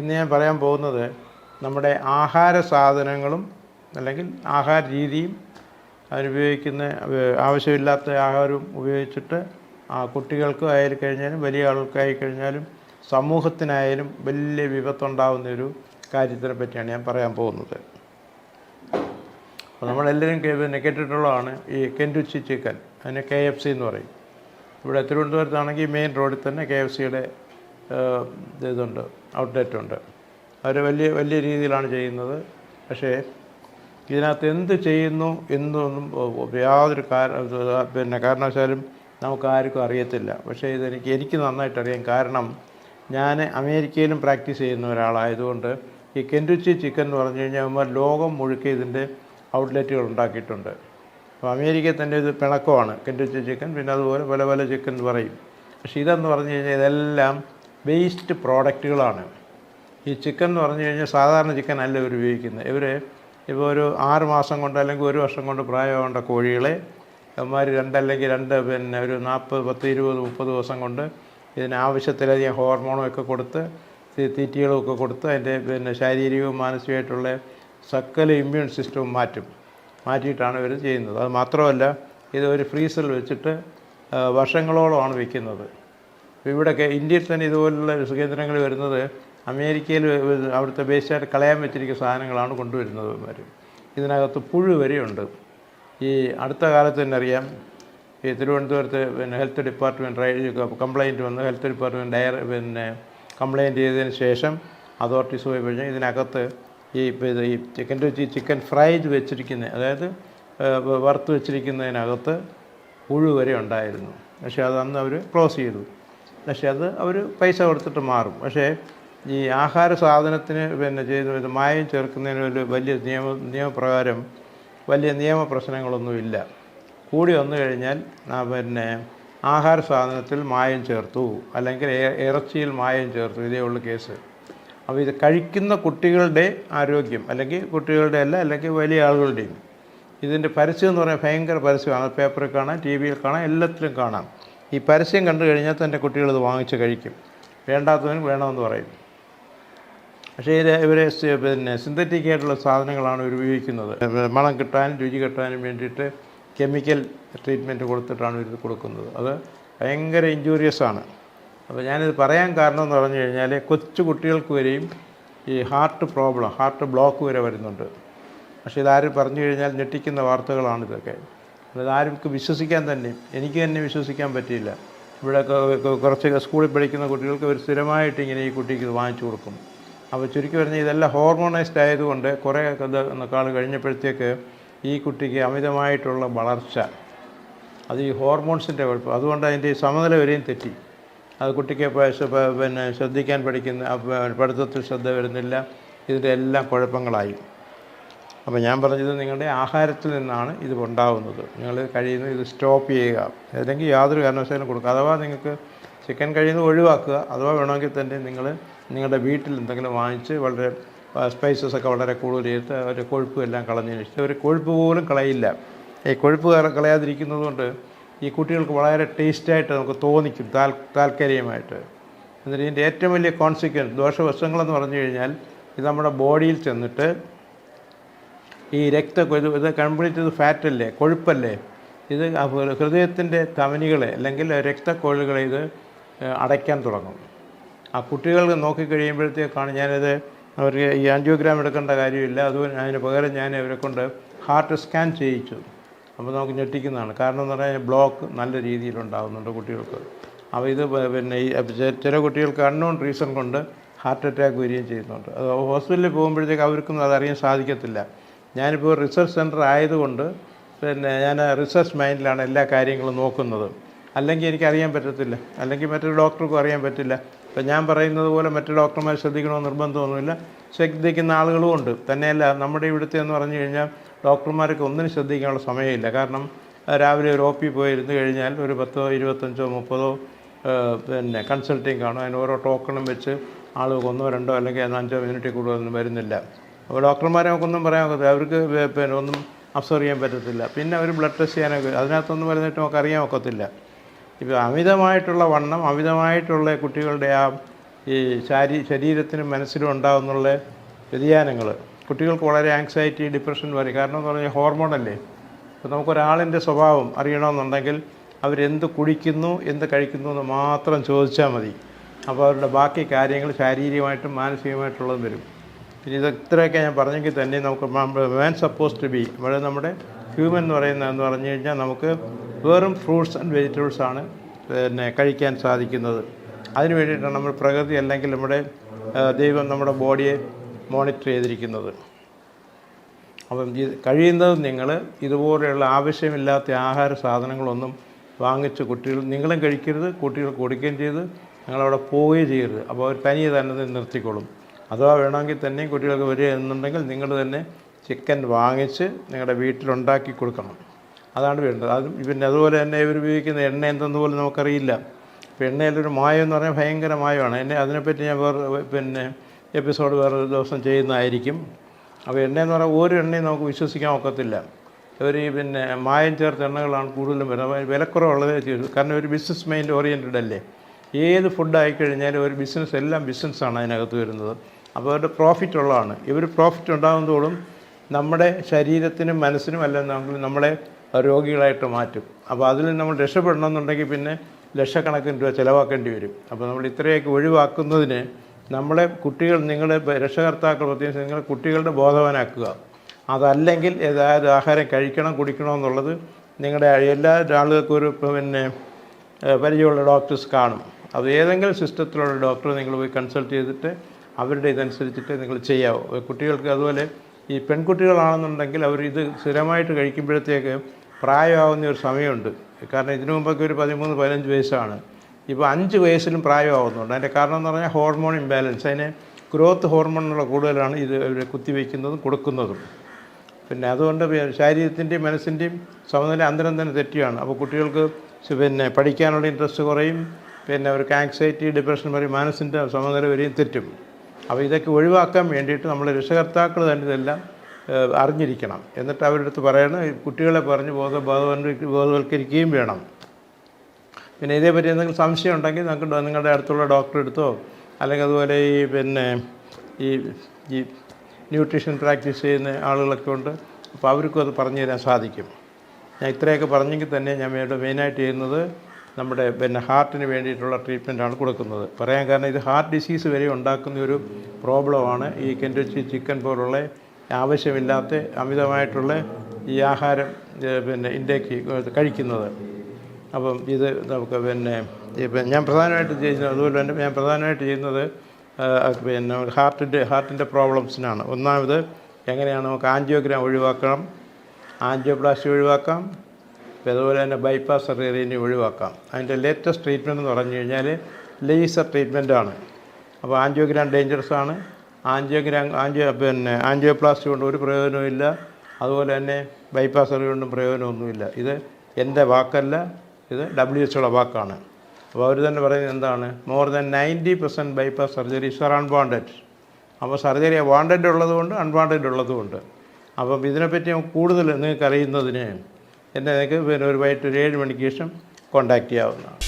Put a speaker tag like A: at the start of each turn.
A: ഇന്ന് ഞാൻ പറയാൻ പോകുന്നത് നമ്മുടെ ആഹാര സാധനങ്ങളും അല്ലെങ്കിൽ ആഹാര രീതിയും അതിനുപയോഗിക്കുന്ന ആവശ്യമില്ലാത്ത ആഹാരവും ഉപയോഗിച്ചിട്ട് ആ കുട്ടികൾക്ക് ആയി കഴിഞ്ഞാലും വലിയ ആൾക്കായി കഴിഞ്ഞാലും സമൂഹത്തിനായാലും വലിയ വിപത്തുണ്ടാകുന്ന ഒരു കാര്യത്തിനെ പറ്റിയാണ് ഞാൻ പറയാൻ പോകുന്നത്. അപ്പോൾ നമ്മളെല്ലാവരും കേട്ടിട്ടുള്ളതാണ് ഈ കെന്റുച്ചി ചിക്കൻ അതിന് കെ എഫ് സി എന്ന് പറയും. ഇവിടെ തിരുവനന്തപുരത്താണെങ്കിൽ മെയിൻ റോഡിൽ തന്നെ കെ എഫ് സിയുടെ ഇതുണ്ട് ഔട്ട്ലെറ്റ് ഉണ്ട് അവർ വലിയ വലിയ രീതിയിലാണ് ചെയ്യുന്നത്. പക്ഷേ ഇതിനകത്ത് എന്ത് ചെയ്യുന്നു എന്നൊന്നും യാതൊരു പിന്നെ കാരണവശാലും നമുക്ക് ആർക്കും അറിയത്തില്ല. പക്ഷേ ഇതെനിക്ക് എനിക്ക് നന്നായിട്ട് അറിയാം. കാരണം ഞാൻ അമേരിക്കയിലും പ്രാക്ടീസ് ചെയ്യുന്ന ഒരാളായതുകൊണ്ട് ഈ കെന്റുച്ചി ചിക്കൻ എന്ന് പറഞ്ഞു കഴിഞ്ഞാൽ ലോകം മുഴുക്കെ ഇതിന്റെ ഔട്ട്ലെറ്റുകൾ ഉണ്ടാക്കിയിട്ടുണ്ട്. അപ്പോൾ അമേരിക്കയിൽ തന്നെ ഇത് പിണക്കമാണ് കെന്റുച്ചി ചിക്കൻ. പിന്നെ അതുപോലെ പല പല ചിക്കൻ പറയും. പക്ഷേ ഇതെന്ന് പറഞ്ഞു കഴിഞ്ഞാൽ ഇതെല്ലാം വേസ്റ്റ് പ്രോഡക്റ്റുകളാണ്. ഈ ചിക്കൻ എന്ന് പറഞ്ഞു കഴിഞ്ഞാൽ സാധാരണ ചിക്കൻ അല്ല ഇവർ ഉപയോഗിക്കുന്നത്. ഇവർ ഇപ്പോൾ ഒരു ആറ് മാസം കൊണ്ട് അല്ലെങ്കിൽ ഒരു വർഷം കൊണ്ട് പ്രായമാകേണ്ട കോഴികളെ അവന്മാർ രണ്ടല്ലെങ്കിൽ രണ്ട് പിന്നെ ഒരു നാൽപ്പത് പത്ത് ഇരുപത് മുപ്പത് ദിവസം കൊണ്ട് ഇതിന് ആവശ്യത്തിലധികം ഹോർമോണും ഒക്കെ കൊടുത്ത് തീറ്റികളും ഒക്കെ കൊടുത്ത് അതിന്റെ പിന്നെ ശാരീരികവും മാനസികമായിട്ടുള്ള സകല ഇമ്മ്യൂൺ സിസ്റ്റവും മാറ്റും. മാറ്റിയിട്ടാണ് ഇവർ ചെയ്യുന്നത്. അത് മാത്രമല്ല ഇത് ഒരു ഫ്രീസറിൽ വെച്ചിട്ട് വർഷങ്ങളോളമാണ് വെക്കുന്നത്. ഇപ്പോൾ ഇവിടെയൊക്കെ ഇന്ത്യയിൽ തന്നെ ഇതുപോലുള്ള കേന്ദ്രങ്ങൾ വരുന്നത് അമേരിക്കയിൽ അവിടുത്തെ വേസ്റ്റായിട്ട് കളയാൻ വെച്ചിരിക്കുന്ന സാധനങ്ങളാണ് കൊണ്ടുവരുന്നത് ഇതിനകത്ത് പുഴു വരെയുണ്ട്. ഈ അടുത്ത കാലത്ത് തന്നെ അറിയാം ഈ തിരുവനന്തപുരത്ത് പിന്നെ ഹെൽത്ത് ഡിപ്പാർട്ട്മെന്റ് കംപ്ലയിന്റ് വന്ന് ഹെൽത്ത് ഡിപ്പാർട്ട്മെന്റ് ഡയർ പിന്നെ കംപ്ലയിന്റ് ചെയ്തതിന് ശേഷം അതോറിറ്റീസ് പോയി കഴിഞ്ഞാൽ ഇതിനകത്ത് ഈ ഈ ചിക്കൻ രുചി ചിക്കൻ ഫ്രൈഡ് വെച്ചിരിക്കുന്ന അതായത് വറുത്ത് വെച്ചിരിക്കുന്നതിനകത്ത് പുഴു വരെ ഉണ്ടായിരുന്നു. പക്ഷേ അത് അന്ന് അവർ ക്ലോസ് ചെയ്തു. പക്ഷേ അത് അവർ പൈസ കൊടുത്തിട്ട് മാറും. പക്ഷേ ഈ ആഹാര സാധനത്തിന് പിന്നെ ചെയ്ത് മായം ചേർക്കുന്നതിന് ഒരു വലിയ നിയമ നിയമപ്രകാരം വലിയ നിയമ പ്രശ്നങ്ങളൊന്നുമില്ല കൂടി വന്നു കഴിഞ്ഞാൽ പിന്നെ ആഹാര സാധനത്തിൽ മായം ചേർത്തു അല്ലെങ്കിൽ ഇറച്ചിയിൽ മായം ചേർത്തു. ഇതേ ഉള്ളൂ കേസ്. അപ്പോൾ ഇത് കഴിക്കുന്ന കുട്ടികളുടെ ആരോഗ്യം അല്ലെങ്കിൽ കുട്ടികളുടെ അല്ല അല്ലെങ്കിൽ വലിയ ആളുകളുടെയും. ഇതിന്റെ പരസ്യം എന്ന് പറഞ്ഞാൽ ഭയങ്കര പരസ്യമാണ്. പേപ്പറിൽ കാണാം ടി വിയിൽ കാണാം എല്ലാത്തിലും കാണാം. ഈ പരസ്യം കണ്ടു കഴിഞ്ഞാൽ തന്റെ കുട്ടികൾ ഇത് വാങ്ങിച്ച് കഴിക്കും. വേണ്ടാത്തവന് വേണമെന്ന് പറയും. പക്ഷേ ഇത് ഇവർ പിന്നെ സിന്തറ്റിക് ആയിട്ടുള്ള സാധനങ്ങളാണ് ഇവർ ഉപയോഗിക്കുന്നത്. മണം കിട്ടാനും രുചി കിട്ടാനും വേണ്ടിയിട്ട് കെമിക്കൽ ട്രീറ്റ്മെന്റ് കൊടുത്തിട്ടാണ് ഇവർ കൊടുക്കുന്നത്. അത് ഭയങ്കര ഇഞ്ചൂറിയസ് ആണ്. അപ്പോൾ ഞാനിത് പറയാൻ കാരണം എന്ന് പറഞ്ഞു കഴിഞ്ഞാൽ കൊച്ചു കുട്ടികൾക്ക് വരെയും ഈ ഹാർട്ട് പ്രോബ്ലം ഹാർട്ട് ബ്ലോക്ക് വരെ വരുന്നുണ്ട്. പക്ഷേ ഇതാരും പറഞ്ഞു കഴിഞ്ഞാൽ ഞെട്ടിക്കുന്ന വാർത്തകളാണ് ഇതൊക്കെ. ഇതാർക്കും വിശ്വസിക്കാൻ തന്നെ എനിക്ക് തന്നെ വിശ്വസിക്കാൻ പറ്റിയില്ല. ഇവിടെ കുറച്ച് സ്കൂളിൽ പഠിക്കുന്ന കുട്ടികൾക്ക് ഒരു സ്ഥിരമായിട്ട് ഇങ്ങനെ ഈ കുട്ടിക്ക് ഇത് വാങ്ങിച്ചു കൊടുക്കും. അപ്പോൾ ചുരുക്കി പറഞ്ഞാൽ ഇതെല്ലാം ഹോർമോണൈസ്ഡ് ആയതുകൊണ്ട് കുറേ കാൾ കഴിഞ്ഞപ്പോഴത്തേക്ക് ഈ കുട്ടിക്ക് അമിതമായിട്ടുള്ള വളർച്ച അത് ഈ ഹോർമോൺസിന്റെ കുഴപ്പം അതുകൊണ്ട് അതിന്റെ സമനില വരെയും തെറ്റി. അത് കുട്ടിക്ക് പിന്നെ ശ്രദ്ധിക്കാൻ പഠിക്കുന്ന പഠിത്തത്തിൽ ശ്രദ്ധ വരുന്നില്ല. ഇതിന്റെ എല്ലാം കുഴപ്പങ്ങളായി. അപ്പോൾ ഞാൻ പറഞ്ഞത് നിങ്ങളുടെ ആഹാരത്തിൽ നിന്നാണ് ഇത് ഉണ്ടാകുന്നത് നിങ്ങൾ കഴിയുന്ന ഇത് സ്റ്റോപ്പ് ചെയ്യുക. അല്ലെങ്കിൽ യാതൊരു കാരണവശാലും കൊടുക്കുക. അഥവാ നിങ്ങൾക്ക് ചിക്കൻ കഴിയുന്നത് ഒഴിവാക്കുക. അഥവാ വേണമെങ്കിൽ തന്നെ നിങ്ങൾ നിങ്ങളുടെ വീട്ടിൽ എന്തെങ്കിലും വാങ്ങിച്ച് വളരെ സ്പൈസസ് ഒക്കെ വളരെ കൂടുതൽ ചെയ്ത് അവരുടെ കൊഴുപ്പ് എല്ലാം കളഞ്ഞതിന് ശേഷം ഒരു കൊഴുപ്പ് പോലും കളയില്ല. ഈ കൊഴുപ്പ് കള- കളയാതിരിക്കുന്നത് കൊണ്ട് ഈ കുട്ടികൾക്ക് വളരെ ടേസ്റ്റായിട്ട് നമുക്ക് തോന്നിക്കും താൽ താൽക്കാലികമായിട്ട്. എന്നിട്ട് ഇതിന്റെ ഏറ്റവും വലിയ കോൺസിക്വൻസ് ദോഷവശങ്ങളെന്ന് പറഞ്ഞു കഴിഞ്ഞാൽ ഇത് നമ്മുടെ ബോഡിയിൽ ചെന്നിട്ട് ഈ രക്ത ഇത് കംപ്ലീറ്റ് ഇത് ഫാറ്റല്ലേ കൊഴുപ്പല്ലേ ഇത് ഹൃദയത്തിന്റെ ധമനികളെ അല്ലെങ്കിൽ രക്തക്കൊഴുകളെ ഇത് അടയ്ക്കാൻ തുടങ്ങും. ആ കുട്ടികൾ നോക്കിക്കഴിയുമ്പോഴത്തേക്കാണ് ഞാനിത് അവർക്ക് ഈ ആൻജിയോഗ്രാം എടുക്കേണ്ട കാര്യമില്ല. അതുപോലെ അതിന് പകരം ഞാൻ അവരെ കൊണ്ട് ഹാർട്ട് സ്കാൻ ചെയ്യിച്ചു. അപ്പോൾ നമുക്ക് ഞെട്ടിക്കുന്നതാണ്. കാരണം എന്ന് പറഞ്ഞാൽ ബ്ലോക്ക് നല്ല രീതിയിലുണ്ടാകുന്നുണ്ട് കുട്ടികൾക്ക്. അപ്പോൾ ഇത് പിന്നെ ഈ ചില കുട്ടികൾക്ക് അൺനോൺ റീസൺ കൊണ്ട് ഹാർട്ട് അറ്റാക്ക് വരികയും ചെയ്യുന്നുണ്ട്. അത് ഹോസ്പിറ്റലിൽ പോകുമ്പോഴത്തേക്ക് അവർക്കൊന്നും അതറിയാൻ സാധിക്കത്തില്ല. ഞാനിപ്പോൾ റിസർച്ച് സെന്റർ ആയതുകൊണ്ട് പിന്നെ ഞാൻ റിസർച്ച് മൈൻഡിലാണ് എല്ലാ കാര്യങ്ങളും നോക്കുന്നത്. അല്ലെങ്കിൽ എനിക്ക് അറിയാൻ പറ്റത്തില്ല. അല്ലെങ്കിൽ മറ്റൊരു ഡോക്ടർക്കും അറിയാൻ പറ്റില്ല. ഇപ്പം ഞാൻ പറയുന്നത് പോലെ മറ്റു ഡോക്ടർമാർ ശ്രദ്ധിക്കണമെന്ന് നിർബന്ധമൊന്നുമില്ല. ശ്രദ്ധിക്കുന്ന ആളുകളും ഉണ്ട്. തന്നെയല്ല നമ്മുടെ ഇവിടുത്തെ എന്ന് പറഞ്ഞു കഴിഞ്ഞാൽ ഡോക്ടർമാർക്ക് ഒന്നിനും ശ്രദ്ധിക്കാനുള്ള സമയമില്ല. കാരണം രാവിലെ ഒരു ഒ പി പോയി ഇരുന്ന് കഴിഞ്ഞാൽ ഒരു പത്തോ ഇരുപത്തഞ്ചോ മുപ്പതോ പിന്നെ കൺസൾട്ടിങ് കാണും. അതിന് ഓരോ ടോക്കണും വെച്ച് ആളുകൾക്ക് ഒന്നോ രണ്ടോ അല്ലെങ്കിൽ അഞ്ചോ മിനിറ്റിൽ കൂടുതലൊന്നും വരുന്നില്ല. അപ്പോൾ ഡോക്ടർമാരെ നമുക്കൊന്നും പറയാൻ പറ്റില്ല അവർക്ക് പിന്നെ ഒന്നും അബ്സർവ് ചെയ്യാൻ പറ്റത്തില്ല. പിന്നെ അവർ ബ്ലഡ് ടെസ്റ്റ് ചെയ്യാനൊക്കെ അതിനകത്തൊന്നും വരുന്നിട്ട് നമുക്ക് അറിയാൻ ഒക്കത്തില്ല. ഇപ്പോൾ അമിതമായിട്ടുള്ള വണ്ണം അമിതമായിട്ടുള്ള കുട്ടികളുടെ ആ ഈ ശാരീ ശരീരത്തിനും മനസ്സിലും ഉണ്ടാകുന്നുള്ള വ്യതിയാനങ്ങൾ കുട്ടികൾക്ക് വളരെ ആങ്സൈറ്റി ഡിപ്രഷൻ വരും. കാരണം എന്ന് പറഞ്ഞാൽ ഹോർമോണല്ലേ അപ്പോൾ നമുക്കൊരാളിന്റെ സ്വഭാവം അറിയണമെന്നുണ്ടെങ്കിൽ അവരെന്ത് കുടിക്കുന്നു എന്ത് കഴിക്കുന്നു എന്ന് മാത്രം ചോദിച്ചാൽ മതി. അപ്പോൾ അവരുടെ ബാക്കി കാര്യങ്ങൾ ശാരീരികമായിട്ടും മാനസികമായിട്ടുള്ളതും വരും. പിന്നെ ഇത് ഇത്രയൊക്കെ ഞാൻ പറഞ്ഞെങ്കിൽ തന്നെ നമുക്ക് മാൻ സപ്പോസ് ടു ബി ഇവിടെ നമ്മുടെ ഹ്യൂമൻ എന്ന് പറയുന്നതെന്ന് പറഞ്ഞു കഴിഞ്ഞാൽ നമുക്ക് വെറും ഫ്രൂട്ട്സ് ആൻഡ് വെജിറ്റബിൾസ് ആണ് പിന്നെ കഴിക്കാൻ സാധിക്കുന്നത്. അതിന് വേണ്ടിയിട്ടാണ് നമ്മൾ പ്രകൃതി അല്ലെങ്കിൽ നമ്മുടെ ദൈവം നമ്മുടെ ബോഡിയെ മോണിറ്റർ ചെയ്തിരിക്കുന്നത്. അപ്പം കഴിയുന്നതും നിങ്ങൾ ഇതുപോലെയുള്ള ആവശ്യമില്ലാത്ത ആഹാര സാധനങ്ങളൊന്നും വാങ്ങിച്ച് കുട്ടികൾ നിങ്ങളും കഴിക്കരുത് കുട്ടികൾ കൊടുക്കുകയും ചെയ്ത് നിങ്ങളവിടെ പോവുകയും ചെയ്യരുത്. അപ്പോൾ അവർ തനിയെ തന്നെ ഇത് നിർത്തിക്കോളും. അഥവാ വേണമെങ്കിൽ തന്നെയും കുട്ടികൾക്ക് വരിക എന്നുണ്ടെങ്കിൽ നിങ്ങൾ തന്നെ ചിക്കൻ വാങ്ങിച്ച് നിങ്ങളുടെ വീട്ടിലുണ്ടാക്കി കൊടുക്കണം. അതാണ് വേണ്ടത്. അതും പിന്നെ അതുപോലെ തന്നെ ഇവർ ഉപയോഗിക്കുന്ന എണ്ണ എന്തെന്ന് പോലും നമുക്കറിയില്ല. അപ്പോൾ എണ്ണയിലൊരു മായം എന്ന് പറഞ്ഞാൽ ഭയങ്കര മായമാണ്. എന്നെ അതിനെപ്പറ്റി ഞാൻ വേറെ പിന്നെ എപ്പിസോഡ് വേറെ ദിവസം ചെയ്യുന്നതായിരിക്കും. അപ്പോൾ എണ്ണയെന്ന് പറഞ്ഞാൽ ഒരു എണ്ണയും നമുക്ക് വിശ്വസിക്കാൻ ഒക്കത്തില്ല. ഇവർ ഈ പിന്നെ മായം ചേർത്ത എണ്ണകളാണ് കൂടുതലും വരുന്നത് വിലക്കുറവുള്ളതേ കാരണം ഒരു ബിസിനസ് മൈൻഡ് ഓറിയന്റഡ് അല്ലേ? ഏത് ഫുഡ് ആയിക്കഴിഞ്ഞാലും ഒരു ബിസിനസ് എല്ലാം ബിസിനസ്സാണ് അതിനകത്ത് വരുന്നത്. അപ്പോൾ അവരുടെ പ്രോഫിറ്റ് ഉള്ളതാണ്. ഇവർ പ്രോഫിറ്റ് ഉണ്ടാകുന്നതോടും നമ്മുടെ ശരീരത്തിനും മനസ്സിനും അല്ലെങ്കിൽ നമ്മളെ രോഗികളായിട്ട് മാറ്റും. അപ്പോൾ അതിൽ നമ്മൾ രക്ഷപ്പെടണമെന്നുണ്ടെങ്കിൽ പിന്നെ ലക്ഷക്കണക്കിന് രൂപ ചിലവാക്കേണ്ടി വരും. അപ്പോൾ നമ്മൾ ഇത്രയൊക്കെ ഒഴിവാക്കുന്നതിന് നമ്മളെ കുട്ടികൾ നിങ്ങളെ രക്ഷകർത്താക്കൾ പ്രത്യേകിച്ച് നിങ്ങളെ കുട്ടികളുടെ ബോധവാനാക്കുക. അതല്ലെങ്കിൽ ഏതായത് ആഹാരം കഴിക്കണം കുടിക്കണം എന്നുള്ളത് നിങ്ങളുടെ എല്ലാ ആളുകൾക്കും ഒരു പിന്നെ പരിചയമുള്ള ഡോക്ടേഴ്സ് കാണും. അത് ഏതെങ്കിലും സിസ്റ്റത്തിലുള്ള ഡോക്ടറെ നിങ്ങൾ പോയി കൺസൾട്ട് ചെയ്തിട്ട് അവരുടെ ഇതനുസരിച്ചിട്ട് നിങ്ങൾ ചെയ്യാവൂ. കുട്ടികൾക്ക് അതുപോലെ ഈ പെൺകുട്ടികളാണെന്നുണ്ടെങ്കിൽ അവർ ഇത് സ്ഥിരമായിട്ട് കഴിക്കുമ്പോഴത്തേക്ക് പ്രായമാവുന്ന ഒരു സമയമുണ്ട്. കാരണം ഇതിനു മുമ്പൊക്കെ ഒരു പതിമൂന്ന് പതിനഞ്ച് വയസ്സാണ്. ഇപ്പോൾ അഞ്ച് വയസ്സിലും പ്രായമാവുന്നുണ്ട്. അതിന്റെ കാരണം എന്ന് പറഞ്ഞാൽ ഹോർമോൺ ഇംബാലൻസ് അതിന് ഗ്രോത്ത് ഹോർമോണുള്ള കൂടുതലാണ് ഇത് അവർ കുത്തിവെക്കുന്നതും കൊടുക്കുന്നതും. പിന്നെ അതുകൊണ്ട് ശാരീരത്തിന്റെയും മനസ്സിന്റെയും സമനില അന്തരം തന്നെ തെറ്റിയാണ്. അപ്പോൾ കുട്ടികൾക്ക് പിന്നെ പഠിക്കാനുള്ള ഇൻട്രസ്റ്റ് കുറയും. പിന്നെ അവർക്ക് ആങ്സൈറ്റി ഡിപ്രഷൻ വരെയും മനസ്സിന്റെ സമനില വരെയും തെറ്റും. അപ്പോൾ ഇതൊക്കെ ഒഴിവാക്കാൻ വേണ്ടിയിട്ട് നമ്മൾ രക്ഷകർത്താക്കൾ തന്നെ ഇതെല്ലാം അറിഞ്ഞിരിക്കണം. എന്നിട്ട് അവരുടെ അടുത്ത് പറയണം കുട്ടികളെ പറഞ്ഞ് ബോധ ബോധവൽക്കരിക്കുകയും വേണം. പിന്നെ ഇതേപറ്റി എന്തെങ്കിലും സംശയം ഉണ്ടെങ്കിൽ നമുക്ക് നിങ്ങളുടെ അടുത്തുള്ള ഡോക്ടറെ അടുത്തോ അല്ലെങ്കിൽ അതുപോലെ ഈ പിന്നെ ഈ ഈ ന്യൂട്രീഷൻ പ്രാക്ടീസ് ചെയ്യുന്ന ആളുകളൊക്കെ ഉണ്ട് അപ്പോൾ അവർക്കും അത് പറഞ്ഞു തരാൻ സാധിക്കും. ഞാൻ ഇത്രയൊക്കെ പറഞ്ഞെങ്കിൽ തന്നെ ഞാൻ മെയിനായിട്ട് ചെയ്യുന്നത് നമ്മുടെ പിന്നെ ഹാർട്ടിന് വേണ്ടിയിട്ടുള്ള ട്രീറ്റ്മെന്റാണ് കൊടുക്കുന്നത്. പറയാൻ കാരണം ഇത് ഹാർട്ട് ഡിസീസ് വരെ ഉണ്ടാക്കുന്ന ഒരു പ്രോബ്ലമാണ്. ഈ കെൻഡുച്ചി ചിക്കൻ പോലുള്ള ആവശ്യമില്ലാത്ത അമിതമായിട്ടുള്ള ഈ ആഹാരം പിന്നെ ഇൻടേക്ക് കഴിക്കുന്നത്. അപ്പം ഇത് നമുക്ക് പിന്നെ ഇപ്പം ഞാൻ പ്രധാനമായിട്ട് ചെയ്യുന്നത് അതുപോലെ തന്നെ ഞാൻ പ്രധാനമായിട്ട് ചെയ്യുന്നത് പിന്നെ ഹാർട്ടിന്റെ ഹാർട്ടിന്റെ പ്രോബ്ലംസിനാണ്. ഒന്നാമത് എങ്ങനെയാണ് നമുക്ക് ആൻജിയോഗ്രാം ഒഴിവാക്കണം ആൻജിയോപ്ലാസ്റ്റി ഒഴിവാക്കാം അതുപോലെ തന്നെ ബൈപ്പാസ് സർജറിനെ ഒഴിവാക്കാം. അതിന്റെ ലേറ്റസ്റ്റ് ട്രീറ്റ്മെന്റ് എന്ന് പറഞ്ഞു കഴിഞ്ഞാൽ ലേസർ ട്രീറ്റ്മെന്റാണ് അപ്പോൾ ആൻജിയോഗ്രാം ഡേഞ്ചറസ് ആണ്. ആൻജിയോഗ്രാം ആൻജിയോ പിന്നെ ആൻജിയോപ്ലാസ്റ്റി കൊണ്ട് ഒരു പ്രയോജനവും ഇല്ല. അതുപോലെ തന്നെ ബൈപ്പാസ് സർജറി കൊണ്ടും പ്രയോജനമൊന്നുമില്ല. ഇത് എന്റെ വാക്കല്ല. ഇത് ഡബ്ല്യു എച്ച് വാക്കാണ്. അപ്പോൾ അവർ തന്നെ പറയുന്നത് എന്താണ്? More than ninety percent bypass surgeries are unwanted അപ്പോൾ സർജറി വാണ്ടഡ് ഉള്ളതുകൊണ്ട് അൺവാണ്ടഡ് ഉള്ളതുകൊണ്ട്. അപ്പം ഇതിനെപ്പറ്റി കൂടുതൽ നിങ്ങൾക്ക് അറിയുന്നതിന് എന്നെ നിങ്ങൾക്ക് പിന്നെ ഒരു വൈകിട്ട് ഒരു ഏഴ് മണിക്ക് ശേഷം കോൺടാക്റ്റ് ചെയ്യാവുന്നതാണ്.